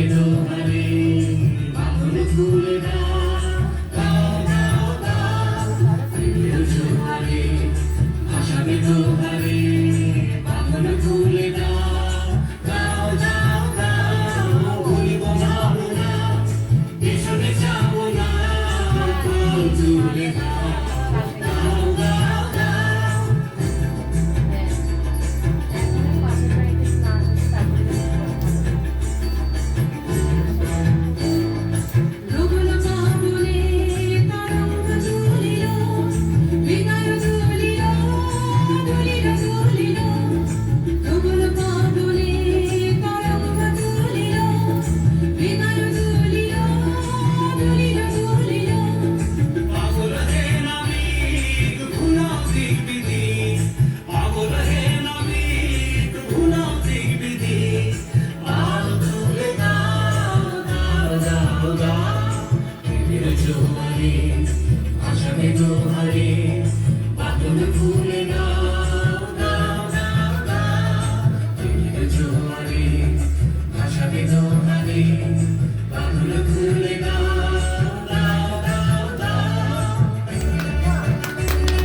কেন পারে বাঁধনে ভুলে না